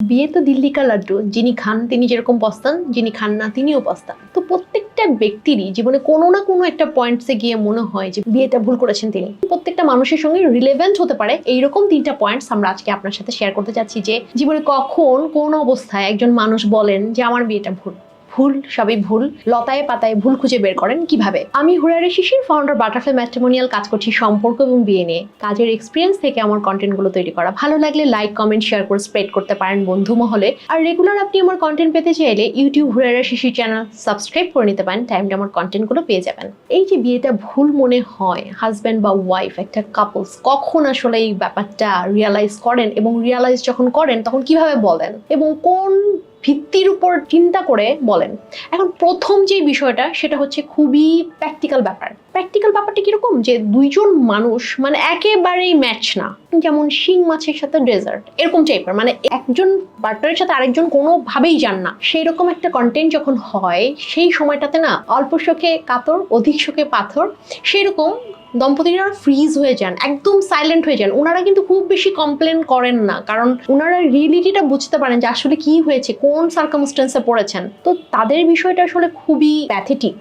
বিয়ে তো দিল্লি লাড্ডু, যিনি খান তিনি যেরকম পস্তান যিনি খান না তিনিও পস্তান তো প্রত্যেকটা ব্যক্তিরই জীবনে কোনো না কোনো একটা পয়েন্টসে গিয়ে মনে হয় যে বিয়েটা ভুল করেছেন তিনি। প্রত্যেকটা মানুষের সঙ্গে রিলেভেন্ট হতে পারে, এইরকম তিনটা পয়েন্টস আমরা আজকে আপনার সাথে শেয়ার করতে চাচ্ছি যে জীবনে কখন কোন অবস্থায় একজন মানুষ বলেন যে আমার বিয়েটা ভুল। ভুল, সবই ভুল, লতায় পাতায় ভুল খুঁজে বের করেন কীভাবে? আমি Hurare Shishir founder Butterfly matrimonial কাজ করছি সম্পর্ক এবং বিয়ে নিয়ে কাজের এক্সপিরিয়েন্স থেকে আমার কন্টেন্টগুলো তৈরি করা। ভালো লাগলে লাইক কমেন্ট শেয়ার করে স্প্রেড করতে পারেন বন্ধু মহলে। আর রেগুলার আপনি আমার কন্টেন্ট পেতে চাইলে YouTube Hurare Shishir channel subscribe করে নিতে পারেন। টাইমটা আমার কন্টেন্টগুলো পেয়ে যাবেন। এই যে বিয়েটা ভুল মনে হয় হাজব্যান্ড বা ওয়াইফ একটা কাপলস কখন আসলে এই ব্যাপারটা রিয়ালাইজ করেন এবং রিয়ালাইজ যখন করেন তখন কীভাবে বলেন? এবং কোন ভিত্তির উপর চিন্তা করে বলেন। এখন প্রথম যে বিষয়টা, সেটা হচ্ছে খুবই প্র্যাকটিক্যাল ব্যাপার। প্র্যাকটিক্যাল ব্যাপারটা কীরকম? যে দুইজন মানুষ মানে একেবারেই ম্যাচ না। যেমন শিং মাছের সাথে ডেজার্ট এরকম টাইপের মানে একজন পার্টনারের সাথে আরেকজন কোনোভাবেই যান না। সেই রকম একটা কন্টেন্ট যখন হয়, সেই সময়টাতে না অল্প শোকে কাতর, অধিক শোকে পাথর সেই রকম দম্পতিরা ফ্রিজ হয়ে যান, একদম সাইলেন্ট হয়ে যান। ওনারা কিন্তু খুব বেশি কমপ্লেন করেন না, কারণ ওনারা রিয়েলিটিটা বুঝতে পারেন যে আসলে কি হয়েছে, কোন সার্কামস্টেন্সে পড়েছেন। তো তাদের বিষয়টা আসলে খুবই প্যাথেটিক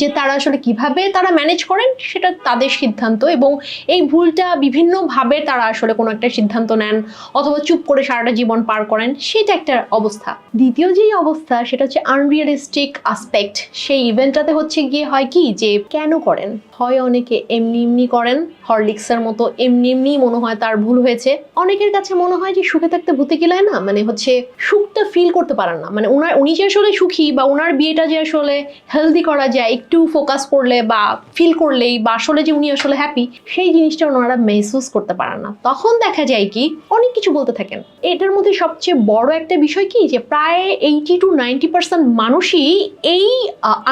যে তারা আসলে কীভাবে তারা ম্যানেজ করেন, সেটা তাদের সিদ্ধান্ত এবং এই ভুলটা বিভিন্নভাবে তারা আসলে কোনো একটা সিদ্ধান্ত নেন অথবা চুপ করে সারাটা জীবন পার করেন, সেটা একটা অবস্থা। দ্বিতীয় যেই অবস্থা, সেটা হচ্ছে আনরিয়ালিস্টিক আসপেক্ট সেই ইভেন্টটাতে হচ্ছে গিয়ে হয় কি যে কেন করেন? হয় অনেকে এমনি এমনি করেন, হরলিক্সের মতো এমনি এমনি মনে হয় তার ভুল হয়েছে। অনেকের কাছে মনে হয় যে সুখে থাকতে ভূতে গেলায় না মানে হচ্ছে সুখটা ফিল করতে পারেন না। মানে ওনার উনি যে আসলে সুখী বা ওনার বিয়েটা যে আসলে হেলদি করা যায় একটু ফোকাস করলে বা ফিল করলেই বা আসলে যে উনি আসলে হ্যাপি সেই জিনিসটা ওনারা মেহসুস করতে পারেন না। তখন দেখা যায় কি, অনেক কিছু বলতে থাকেন। এটার মধ্যে সবচেয়ে বড় একটা বিষয় কি, যে প্রায় এইটি টু নাইনটি পার্সেন্ট মানুষই এই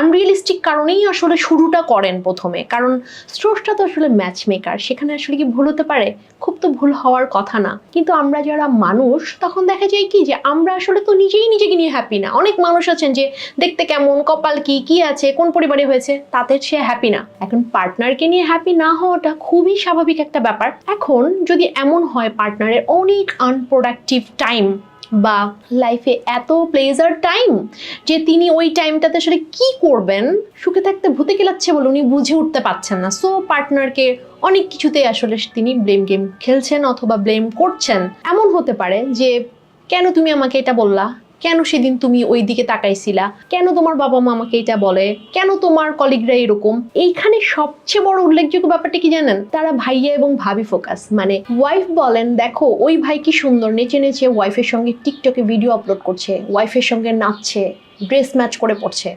আনরিয়েলিস্টিক কারণেই আসলে শুরুটা করেন প্রথমে। কারণ স্রোসটা তো আসলে ম্যাচ মেকার সেখানে আসলে কি ভুল হতে পারে? খুব তো ভুল হওয়ার কথা না। কিন্তু আমরা যারা মানুষ, তখন দেখা যায় কি, যে আমরা আসলে তো নিজেই নিজেকে নিয়ে হ্যাপি না। অনেক মানুষ আছেন যে, দেখতে কেমন, কপাল কি কি আছে, কোন পরিবারে হয়েছে, তাতে সে হ্যাপি না। এখন পার্টনারকে নিয়ে হ্যাপি না হওয়াটা খুবই স্বাভাবিক একটা ব্যাপার। এখন যদি এমন হয় পার্টনারের অনেক আনপ্রোডাক্টিভ টাইম বা লাইফে এত প্লেজার টাইম যে তিনি ওই টাইমটাতে আসলে কি করবেন, সুখে থাকতে ভূতে গেলাচ্ছে বলে উনি বুঝে উঠতে পারছেন না। সো পার্টনারকে অনেক কিছুতেই আসলে তিনি ব্লেম গেম খেলছেন অথবা ব্লেম করছেন। এমন হতে পারে যে, কেন তুমি আমাকে এটা বললা? কেন সেদিন তুমি ওই দিকে তাকাইছিলা? কেন তোমার বাবা মা আমাকে এটা বলে? কেন তোমার কলিগরা এরকম? এইখানে সবচেয়ে বড় উল্লেখযোগ্য ব্যাপারটা কি জানেন? তারা ভাইয়া এবং ভাবি ফোকাস মানে ওয়াইফ বলেন, দেখো, ওই ভাই কি সুন্দর, নেচে নেচে ওয়াইফের সঙ্গে টিকটকে ভিডিও আপলোড করছে ওয়াইফের সঙ্গে নাচছে ড্রেস ম্যাচ করে পড়ছে।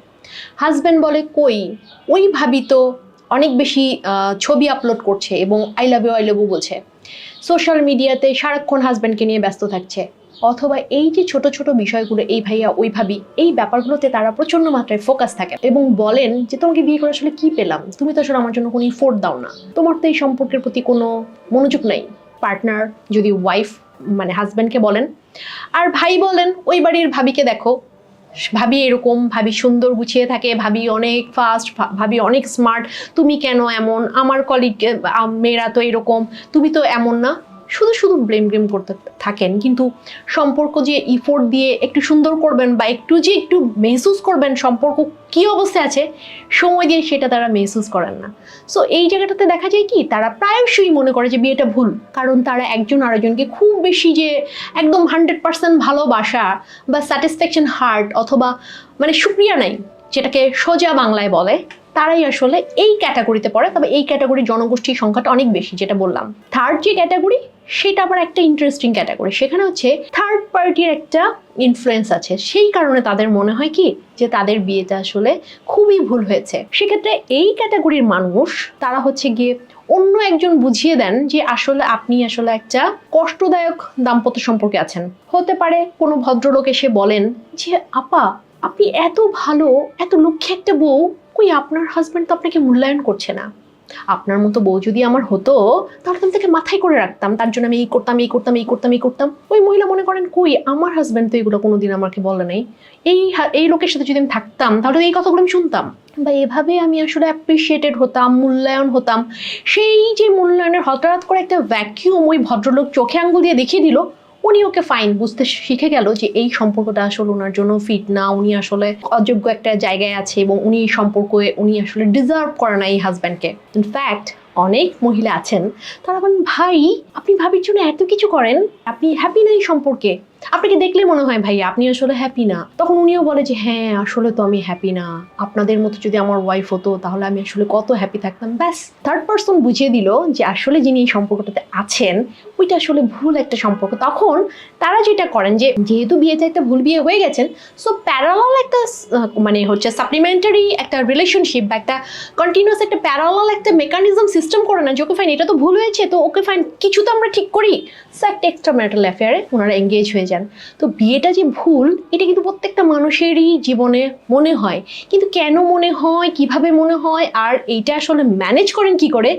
হাজব্যান্ড বলে, কই? ওই ভাবি তো অনেক বেশি ছবি আপলোড করছে এবং I love you I love you বলছে। সোশ্যাল মিডিয়াতে সারাক্ষণ হাজব্যান্ডকে নিয়ে ব্যস্ত থাকছে। অথবা এই যে ছোট ছোট বিষয়গুলো, এই ভাইয়া, ওই ভাবি, এই ব্যাপারগুলোতে তারা প্রচণ্ড মাত্রায় ফোকাস থাকে এবং বলেন যে, তোমাকে বিয়ে করে আসলে কি পেলাম? তুমি তো আসলে আমার জন্য কোনো ইফোর্ট দাও না। তোমার তো এই সম্পর্কের প্রতি কোনো মনোযোগ নাই। পার্টনার যদি ওয়াইফ মানে হাজব্যান্ডকে বলেন, আর ভাই বলেন, ওই বাড়ির ভাবিকে দেখো। ভাবি এরকম, ভাবি সুন্দর গুছিয়ে থাকে, ভাবি অনেক ফাস্ট ভাবি অনেক স্মার্ট তুমি কেন এমন? আমার কলিগ মেয়েরা তো এরকম। তুমি তো এমন না? শুধু শুধু ব্লেম ব্লেম করতে থাকেন, কিন্তু সম্পর্ক যে ইফোর্ট দিয়ে একটু সুন্দর করবেন বা একটু যে একটু মেহসুস করবেন, সম্পর্ক কি অবস্থায় আছে, সময় দিয়ে সেটা তারা মেহসুস করেন না। সো এই জায়গাটাতে দেখা যায় কি, তারা প্রায়শই মনে করে যে বিয়েটা ভুল, কারণ তারা একজন আরেকজনকে খুব বেশি যে একদম হান্ড্রেড পার্সেন্ট ভালোবাসা বা স্যাটিসফ্যাকশন হার্ট অথবা মানে সুক্রিয়া নাই, যেটাকে সোজা বাংলায় বলে, তারাই আসলে এই ক্যাটাগরিতে পড়ে, তবে এই ক্যাটাগরির জনগোষ্ঠীর সংখ্যাটা অনেক বেশি, যেটা বললাম। থার্ড যে ক্যাটাগরি সেটা আবার একটা ইন্টারেস্টিং ক্যাটাগরি সেখানে হচ্ছে থার্ড পার্টির একটা ইনফ্লুয়েন্স আছে। সেই কারণে তাদের মনে হয় কি, যে তাদের বিয়েটা আসলে খুবই ভুল হয়েছে। সেক্ষেত্রে এই ক্যাটাগরির মানুষ, তারা হচ্ছে গিয়ে অন্য একজন বুঝিয়ে দেন যে আসলে আপনি আসলে একটা কষ্টদায়ক দাম্পত্য সম্পর্কে আছেন। হতে পারে কোনো ভদ্রলোক এসে বলেন যে, আপা, আপনি এত ভালো, এত লক্ষ্যে একটা বউ, কই আপনার হাজব্যান্ড তো আপনাকে মূল্যায়ন করছে না? আপনার মতো বউ যদি আমার হতো, তাহলে তো আমি তাকে মাথায় করে রাখতাম। তার জন্য আমি এই করতাম এই করতাম এই করতাম এই করতাম। ওই মহিলা মনে করেন, কই, আমার হাজব্যান্ড তো এগুলো কোনোদিন আমাকে বলে নাই। এই এই লোকের সাথে যদি আমি থাকতাম, তাহলে এই কথাগুলো আমি শুনতাম। বা এভাবে আমি আসলে অ্যাপ্রিসিয়েটেড হতাম, মূল্যায়ন হতাম। সেই যে মূল্যায়নের হঠাৎ করে একটা ভ্যাকিউম ওই ভদ্রলোক চোখে আঙ্গুল দিয়ে দেখিয়ে দিল উনি ওকে ফাইন বুঝতে শিখে গেল যে এই সম্পর্কটা আসলে ওনার জন্য ফিট না। উনি আসলে অযোগ্য একটা জায়গায় আছে এবং উনি এই সম্পর্কে উনি আসলে ডিজার্ভ করে না এই হাজব্যান্ডকে ইনফ্যাক্ট অনেক মহিলা আছেন, তারা বলেন, ভাই, আপনি ভাবির জন্য এত কিছু করেন, আপনি হ্যাপি না এই সম্পর্কে? আপনাকে দেখলে মনে হয় ভাই আপনি আসলে হ্যাপি না। তখন উনিও বলে যে হ্যাঁ আসলে তো আমি হ্যাপি না। আপনাদের মতো যদি আমার ওয়াইফ হতো, তাহলে আমি আসলে কত হ্যাপি থাকতাম। ব্যাস থার্ড পার্সন বুঝিয়ে দিল যে, আসলে যিনি এই সম্পর্কটাতে আছেন, ওইটা আসলে ভুল একটা সম্পর্ক। তখন তারা যেটা করেন যে, যেহেতু বিয়েতে একটা ভুল বিয়ে হয়ে গেছেন সো প্যারালাল একটা মানে হচ্ছে সাপ্লিমেন্টারি একটা রিলেশনশিপ বা একটা কন্টিনিউয়াস একটা প্যারালাল একটা মেকানিজম সিস্টেম করে না যে, ওকে ফাইন এটা তো ভুল হয়েছে, তো ওকে ফাইন কিছু তো আমরা ঠিক করি। সো একটা এক্সট্রা ম্যারিটাল অ্যাফেয়ারে ওনারা এঙ্গেজ হয়ে যান। তো বিয়েটা যে ভুল, এটা কিন্তু প্রত্যেকটা মানুষেরই জীবনে মনে হয়। কিন্তু কেন মনে হয়, কীভাবে মনে হয়, আর এইটা আসলে ম্যানেজ করেন কি করে,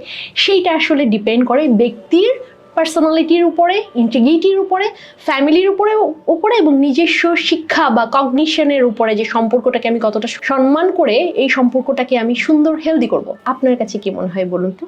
সেইটা আসলে ডিপেন্ড করে ব্যক্তির পার্সোনালিটির উপরে ইন্টিগ্রিটির উপরে ফ্যামিলির উপরে উপরে এবং নিজস্ব শিক্ষা বা কগনিশনের উপরে যে সম্পর্কটাকে আমি কতটা সম্মান করে, এই সম্পর্কটাকে আমি সুন্দর হেলদি করব। আপনার কাছে কি মনে হয় বলুন তো?